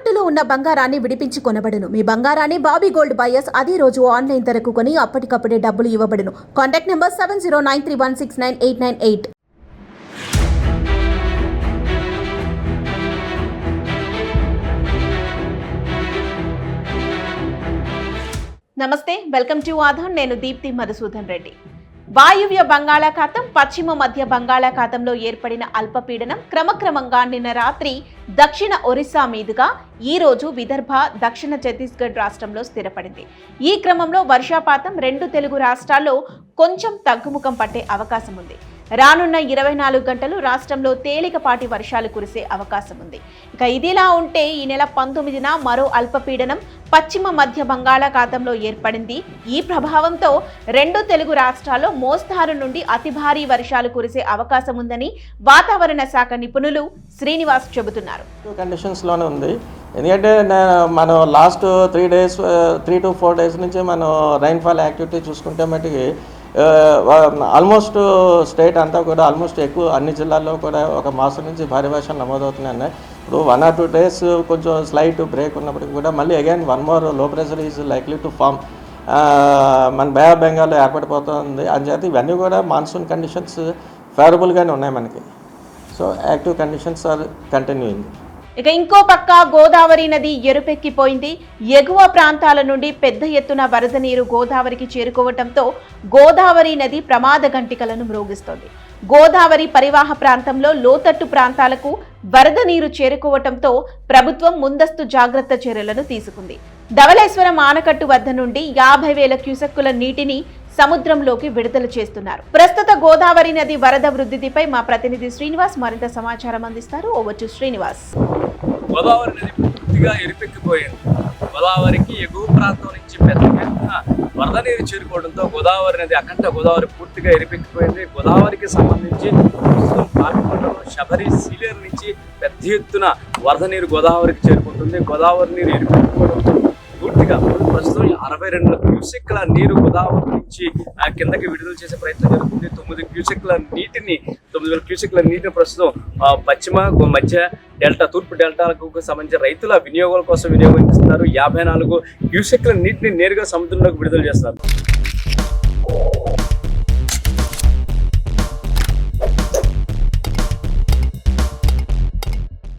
తాకట్టులో ఉన్న బంగారాన్ని విడిపించి కొనబడును. మీ బంగారాన్ని బాబీ గోల్డ్ బయర్స్ అదే రోజు ఆన్లైన్ ధరకు కొని అప్పటికప్పుడే డబ్బులు ఇవ్వబడును. Contact number seven zero nine three one six nine eight nine eight. నమస్తే వెల్కమ్ టు ఆధార్. నేను దీప్తి మధుసూదన్ రెడ్డి. వాయువ్య బంగాళాఖాతం పశ్చిమ మధ్య బంగాళాఖాతంలో ఏర్పడిన అల్పపీడనం క్రమక్రమంగా నిన్న రాత్రి దక్షిణ ఒరిస్సా మీదుగా ఈ రోజు విదర్భ దక్షిణ ఛత్తీస్గఢ్ రాష్ట్రంలో స్థిరపడింది. ఈ క్రమంలో వర్షాపాతం రెండు తెలుగు రాష్ట్రాల్లో కొంచెం తగ్గుముఖం పట్టే అవకాశం ఉంది. రానున్న ఇరవై నాలుగు గంటలు రాష్ట్రంలో తేలికపాటి వర్షాలు కురిసే అవకాశం ఉంది. ఇక ఇదిలా ఉంటే ఈ నెల పంతొమ్మిదిన మరో అల్పపీడనం పశ్చిమ మధ్య బంగాళాఖాతంలో ఏర్పడింది. ఈ ప్రభావంతో రెండు తెలుగు రాష్ట్రాల్లో మోస్తారు నుండి అతి భారీ వర్షాలు కురిసే అవకాశం ఉందని వాతావరణ శాఖ నిపుణులు శ్రీనివాస్ చెబుతున్నారు. కండిషన్స్లోనే ఉంది. ఎందుకంటే మనం last three days three to four days నుంచి మనం రైన్ఫాల్ యాక్టివిటీ చూసుకుంటే మటుకి ఆల్మోస్ట్ స్టేట్ అంతా కూడా ఆల్మోస్ట్ ఎక్కువ అన్ని జిల్లాల్లో కూడా ఒక మాసం నుంచి భారీ వర్షాలు నమోదవుతున్నాయి. ఇప్పుడు వన్ ఆర్ టూ డేస్ కొంచెం స్లైట్ బ్రేక్ ఉన్నప్పటికీ కూడా మళ్ళీ again one మోర్లో pressure is likely to form మన బే ఆఫ్ బెంగాల్లో ఏర్పడిపోతుంది. అంచేత ఇవన్నీ కూడా మాన్సూన్ కండిషన్స్ ఫేవరబుల్గానే ఉన్నాయి మనకి. So active conditions are continuing ఇక ఇంకో పక్క గోదావరి నది ఎరుపెక్కిపోయింది. ఎగువ ప్రాంతాల నుండి పెద్ద ఎత్తున వరద నీరు గోదావరికి చేరుకోవడంతో గోదావరి నది ప్రమాద గంటికలను మ్రోగిస్తోంది. గోదావరి పరివాహ ప్రాంతంలో లోతట్టు ప్రాంతాలకు వరద నీరు చేరుకోవటంతో ప్రభుత్వం ముందస్తు జాగ్రత్త చర్యలను తీసుకుంది. ధవళేశ్వరం ఆనకట్టు వద్ద నుండి యాభై వేల క్యూసెక్కుల నీటిని సముద్రంలోకి విడుదల చేస్తున్నారు. ప్రస్తుత గోదావరి నది వరద వృద్ధిపై మా ప్రతినిధి శ్రీనివాస్ మరింత సమాచారం అందిస్తారు. Over to Srinivas. గోదావరి నది పూర్తిగా ఎరిపెక్కిపోయింది. గోదావరికి ఎగువ ప్రాంతం నుంచి పెద్ద వరద నీరు చేరుకోవడంతో గోదావరి నది అఖండ గోదావరి పూర్తిగా ఎరిపెక్కిపోయింది. గోదావరికి సంబంధించి ప్రస్తుతం పాపికొండలో శబరి సీలియర్ నుంచి పెద్ద ఎత్తున వరద నీరు గోదావరికి చేరుకుంటుంది. గోదావరి నీరు ఎరిపెక్కిపోవడంతో పూర్తిగా ప్రస్తుతం అరవై రెండు క్యూసెక్ల నీరు గోదావరి నుంచి ఆ, కిందకి విడుదల చేసే ప్రయత్నం జరుగుతుంది. తొమ్మిది క్యూసెక్ల నీటిని తొమ్మిది వేల క్యూసెక్ల నీటిని ప్రస్తుతం ఆ, పశ్చిమ మధ్య డెల్టా తూర్పు డెల్టాలకు సంబంధించిన రైతుల వినియోగాల కోసం వినియోగిస్తున్నారు యాభై నాలుగు క్యూసెక్ల నీటిని నేరుగా సముద్రంలోకి విడుదల చేస్తున్నారు.